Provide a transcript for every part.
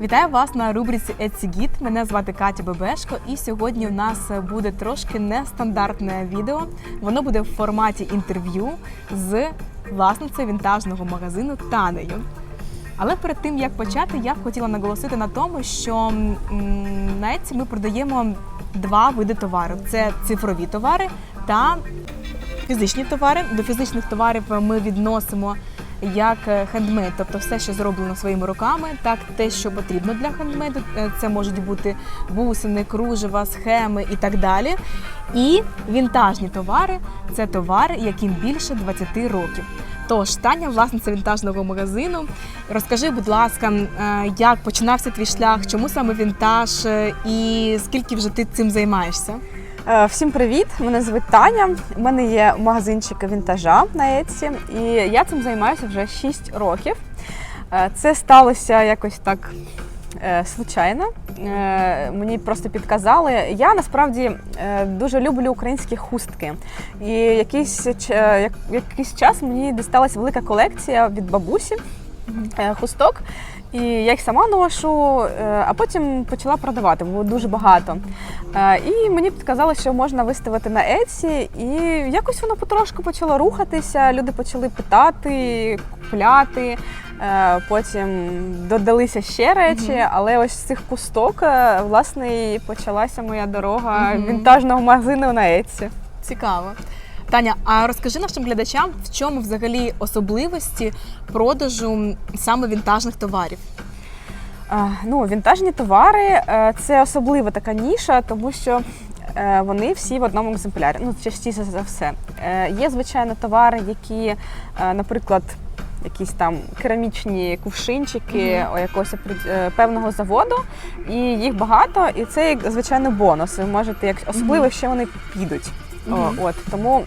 Вітаю вас на рубриці Etsy Мене звати Катя Бебешко, і сьогодні у нас буде трошки нестандартне відео. Воно буде в форматі інтерв'ю з власницею вінтажного магазину Танею. Але перед тим як почати, я б хотіла наголосити на тому, що на Etsy ми продаємо два види товару: це цифрові товари та фізичні товари. До фізичних товарів ми відносимо як е, хендмейд, тобто все, що зроблено своїми руками, так те, що потрібно для хендмейду. Е, Це можуть бути бусини, кружева, схеми і так далі. І вінтажні товари це товари, яким більше 20 років. Тож, Таня, власниця вінтажного магазину, розкажи, будь ласка, е, як починався твій шлях, чому саме вінтаж і скільки вже ти цим займаєшся? Е, Всім привіт! Мене звуть Таня. У мене є магазинчик вінтажа на Etsy, і я цим займаюся вже 6 років. Е, Це сталося якось так е, случайно. Мені просто підказали. Я насправді дуже люблю українські хустки. І якийсь, якийсь час мені дісталася велика колекція від бабусі хусток. І я їх сама ношу, е, а потім почала продавати, було дуже багато. Е, І мені підказали, що можна виставити на Etsy, і якось воно потрошку почало рухатися. Люди почали питати, купляти. Е, Потім додалися ще речі, Мгм. але ось з цих кусток власне і почалася моя дорога Мгм. вінтажного магазину на Etsy. Цікаво. Таня, а розкажи нашим глядачам, в чому взагалі особливості продажу саме вінтажних товарів? Е, Ну, вінтажні товари е, це особлива така ніша, тому що е, вони всі в одному екземплярі. Ну, частіше за все. Є, звичайно, товари, які, наприклад, якісь там керамічні кувшинчики Мгм. у якогось певного заводу, і їх багато, і це як звичайно бонус. Ви можете, як особливо, Мгм. якщо вони підуть. О, Мгм. от тому.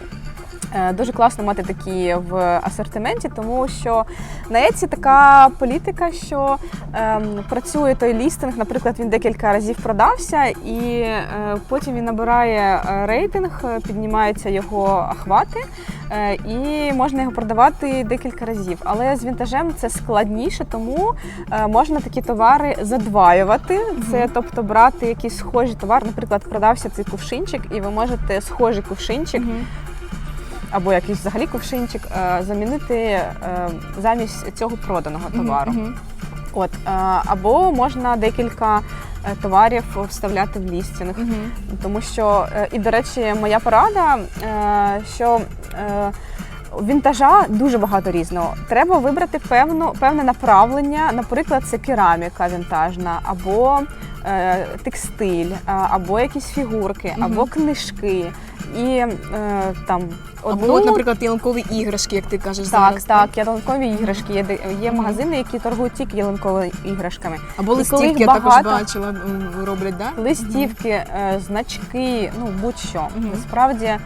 Е, Дуже класно мати такі в асортименті, тому що на Etsy така політика, що ем, працює той лістинг, наприклад, він декілька разів продався, і е, потім він набирає е, рейтинг, піднімаються його охвати, е, і можна його продавати декілька разів. Але з вінтажем це складніше, тому е, можна такі товари задваювати. Це тобто брати якийсь схожий товар, наприклад, продався цей кувшинчик, і ви можете схожий кувшинчик або якийсь взагалі кувшинчик е, замінити е, замість цього проданого товару. Мгм. От е, або можна декілька товарів вставляти в лістінг. Мгм. Тому що, і до речі, моя порада, що вінтажа дуже багато різного. Треба вибрати певну, певне направлення, наприклад, це кераміка вінтажна, або е, текстиль, або якісь фігурки, або книжки. І е, там Або, от, наприклад, ялинкові іграшки, як ти кажеш так, зараз. так, ялинкові іграшки. Є, де- є магазини, які торгують тільки ялинковими іграшками. Або І коли листівки я також багато- бачила, м, роблять, да? Листівки, е, значки, ну будь-що. Мгм. Насправді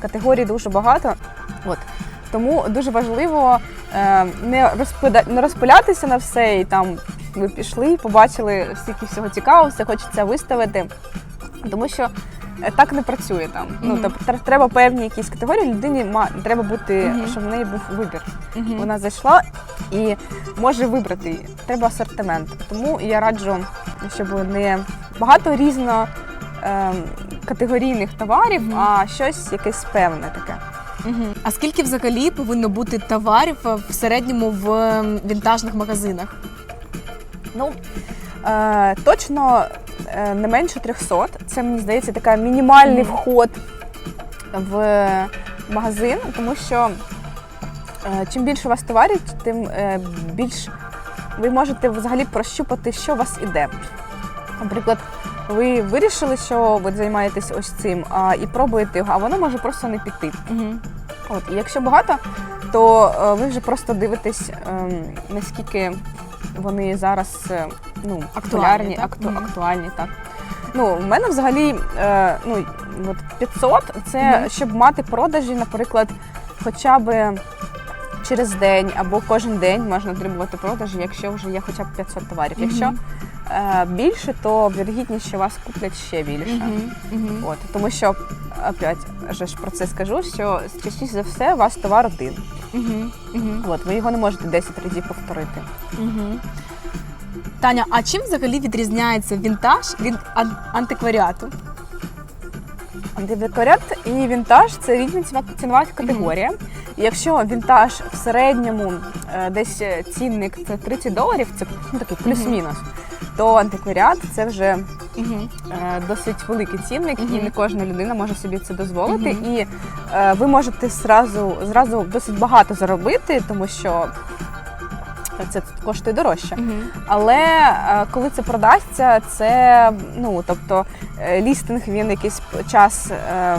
категорій дуже багато. От. Тому дуже важливо е, не, розпида... не розпилятися на все і там ви пішли, побачили стільки всього цікавого, все хочеться виставити. Тому що так не працює там. Ну, тобто треба певні якісь категорії, людині ма... треба бути, щоб в неї був вибір. Вона зайшла і може вибрати. Треба асортимент. Тому я раджу, щоб не багато різно ем, категорійних товарів, Мгм. а щось якесь певне таке. А скільки взагалі повинно бути товарів е, в середньому в ем, вінтажних магазинах? Ну е, точно е, не менше 300. Це мені здається така мінімальний вход в магазин, тому що е, чим більше у вас товарів, тим е, більш ви можете взагалі прощупати, що у вас іде. Наприклад, ви вирішили, що ви займаєтесь ось цим, а, і пробуєте його, а воно може просто не піти. Мгм. От, і якщо багато, то е, ви вже просто дивитесь, ем, наскільки вони зараз е, ну, Актуальні, популярні, так? акту, актуальні. Так. Ну, в мене взагалі е, ну, от 500 це Мгм. щоб мати продажі, наприклад, хоча б через день або кожен день можна отримувати продажі, якщо вже є хоча б 500 товарів. Мгм. Якщо е, більше, то вірогідність, що вас куплять ще більше. Мгм. Мгм. От, тому що, опять же ж про це скажу, що частіше за все у вас товар один. Мгм. Мгм. От, ви його не можете 10 разів повторити. Мгм. Таня, а чим взагалі відрізняється вінтаж від ан- антикваріату? Антикваріат і вінтаж це різна цінова категорія. І Якщо вінтаж в середньому е, десь цінник це 30 доларів, це ну, такий плюс-мінус, то антикваріат це вже е, досить великий цінник, і не кожна людина може собі це дозволити. І е, ви можете зразу, зразу досить багато заробити, тому що це коштує дорожче. Угу. Але е, коли це продасться, це ну тобто е, лістинг він якийсь час е,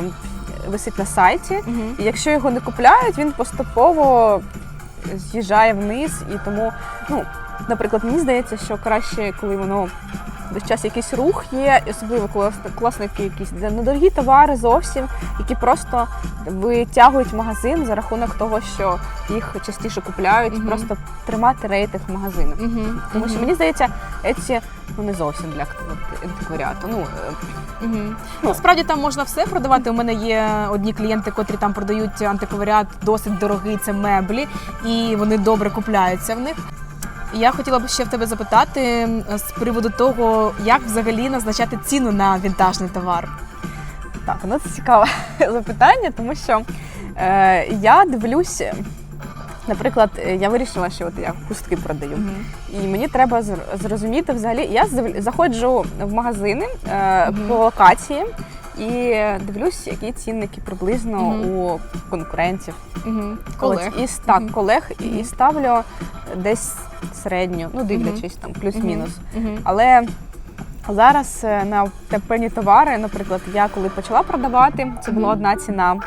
висить на сайті. Угу. І якщо його не купляють, він поступово з'їжджає вниз. І тому, ну, наприклад, мені здається, що краще, коли воно весь час якийсь рух є, особливо коли класники якісь недорогі товари зовсім, які просто витягують магазин за рахунок того, що їх частіше купляють, Мгм. просто тримати рейтинг магазину. Угу. Тому що мені здається, Etsy ну не зовсім для антикваріату. Ну Угу. Ну. Насправді там можна все продавати. У мене є одні клієнти, котрі там продають антикваріат досить дорогий, це меблі, і вони добре купляються в них. І Я хотіла б ще в тебе запитати з приводу того, як взагалі назначати ціну на вінтажний товар. так, ну це цікаве запитання, тому що е, я дивлюсь. Наприклад, е, я вирішила, що от я хустки продаю, і мені треба зр- зрозуміти взагалі. Я заходжу в магазини е, Мгм. по локації і дивлюсь, які цінники приблизно у конкурентів. Угу. Колег. От, і так, колег і ставлю десь середню, ну дивлячись там, плюс-мінус. Але зараз е, на певні товари, наприклад, я коли почала продавати, це була одна ціна.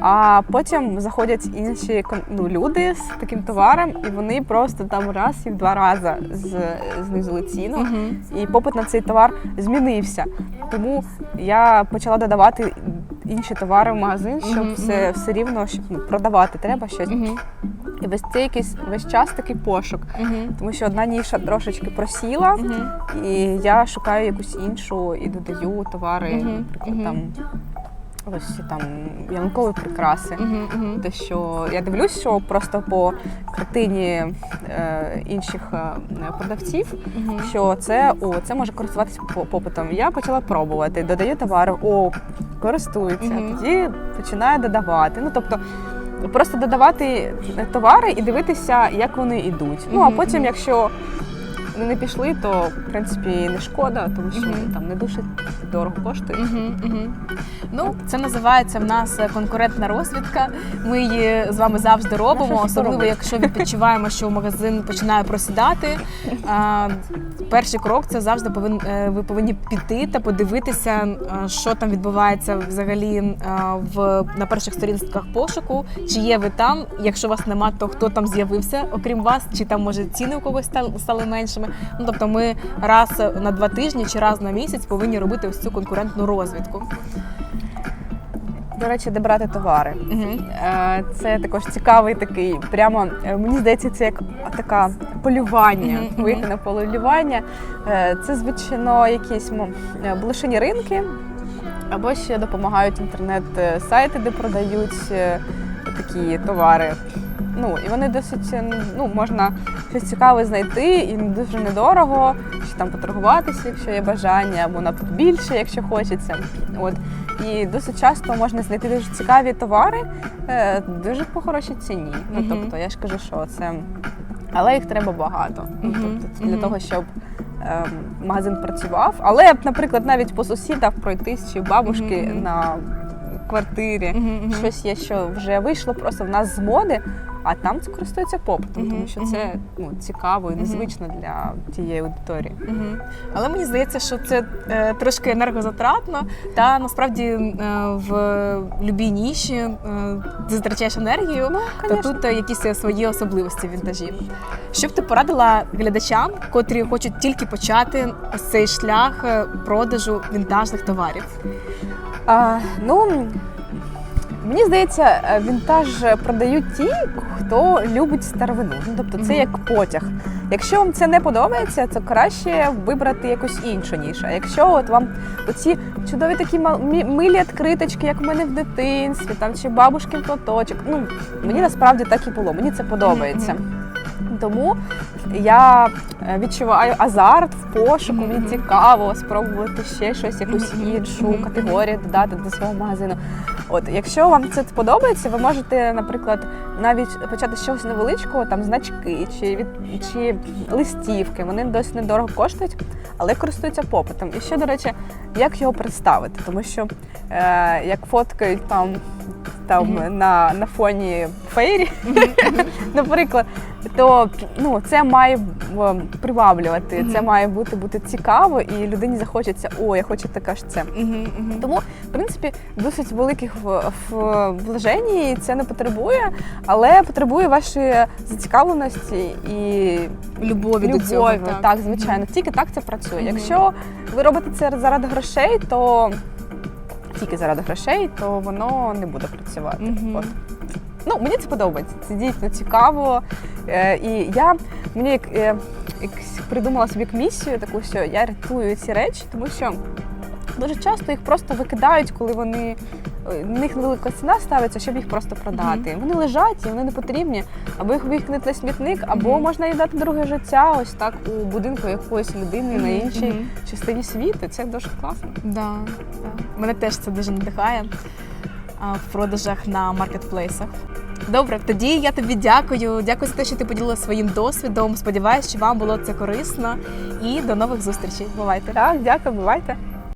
А потім заходять інші ну, люди з таким товаром, і вони просто там раз і в два рази знизили ціну. Угу. І попит на цей товар змінився. Тому я почала додавати інші товари в магазин, щоб Мгм, все, все рівно щоб ну, продавати треба щось. Угу. І весь цей якийсь весь час такий пошук, Угу. тому що одна ніша трошечки просіла. Угу. І я шукаю якусь іншу і додаю товари, Мгм, наприклад, мгм. там ось там ялинкові прикраси. Угу. Те, що я дивлюсь, що просто по картині е, інших е, продавців, Угу. що це о, це може користуватися по- попитом. Я почала пробувати, додаю товари, о, користуються. Мгм. Тоді починаю додавати. Ну тобто. Просто додавати товари і дивитися, як вони йдуть. Ну а потім, якщо вони не пішли, то в принципі не шкода, тому що Мгм. там не дуже дорого коштує. Угу, угу. Ну, це називається в нас конкурентна розвідка. Ми її з вами завжди робимо, щось особливо якщо відчуваємо, що магазин починає просідати. А, перший крок це завжди повин, е, ви повинні піти та подивитися, е, що там відбувається взагалі е, в на перших сторінках пошуку. Чи є ви там? Якщо вас нема, то хто там з'явився, окрім вас, чи там може ціни у когось стали, стали меншими. Ну тобто, ми раз на два тижні чи раз на місяць повинні робити ось цю конкурентну розвідку. До речі, де брати товари. Угу. Це також цікавий такий. Прямо е, мені здається, це як така полювання. Мгм. Вийти на полювання. Е, Це звичайно якісь блошині ринки, або ще допомагають інтернет-сайти, де продають такі товари. Ну і вони досить е, ну можна щось цікаве знайти і дуже недорого, чи там поторгуватися, якщо є бажання, або навіть більше, якщо хочеться. От і досить часто можна знайти дуже цікаві товари е, дуже по хорошій ціні. Ну тобто я ж кажу, що це але їх треба багато. Ну, тобто це для того, щоб ем, магазин працював. Але, наприклад, навіть по сусідах пройтись чи бабушки Мгм, мгм. на квартирі. Угу, Щось є, що вже вийшло просто в нас з моди, а там це користується попитом, тому що це ну, цікаво і незвично для тієї аудиторії. Але мені здається, що це е, трошки енергозатратно, та насправді е, в любій ніші е, ти затрачаєш енергію, Ну, то конечно. тут е, якісь свої особливості вінтажів. Що б ти порадила глядачам, котрі хочуть тільки почати ось цей шлях е, продажу вінтажних товарів? А, ну, мені здається, е, вінтаж продають ті, хто любить старовину. Ну, тобто це як потяг. Якщо вам це не подобається, то краще вибрати якусь іншу нішу. А якщо от вам оці чудові такі милі відкриточки, як в мене в дитинстві, там чи бабушкин платочок. Ну, мені насправді так і було, мені це подобається. Тому я е, відчуваю азарт в пошуку, мені цікаво спробувати ще щось, якусь іншу категорію додати до свого магазину. От, якщо вам це подобається, ви можете, наприклад, навіть почати з чогось невеличкого, там значки чи від чи листівки. Вони досить недорого коштують, але користуються попитом. І ще, до речі, як його представити, тому що е, як фоткають там. Там Мгм. на, на фоні фейрі, наприклад, то ну це має приваблювати, це має бути бути цікаво, і людині захочеться, о, я хочу таке ж це. Мгм, мгм. Тому, в принципі, досить великих вложень це не потребує, але потребує вашої зацікавленості і любові до цього. Так, звичайно, тільки так це працює. Мгм. Якщо ви робите це заради грошей, то тільки заради грошей, то воно не буде працювати. Мгм. От. Ну, мені це подобається. Це дійсно цікаво. Е, і я мені як, е, якось придумала собі як місію таку, що я рятую ці речі, тому що дуже часто їх просто викидають, коли вони. е, них невелика ціна ставиться, щоб їх просто продати. Вони лежать і вони не потрібні, або їх викинути на смітник, або Мгм. можна їй дати друге життя, ось так у будинку якоїсь людини на Мгм, іншій мгм. частині світу. Це дуже класно. Да, да. Мене теж це дуже надихає в продажах на маркетплейсах. Добре, тоді я тобі дякую. Дякую за те, що ти поділилася своїм досвідом. Сподіваюсь, що вам було це корисно. І до нових зустрічей. Бувайте! Так, дякую, бувайте.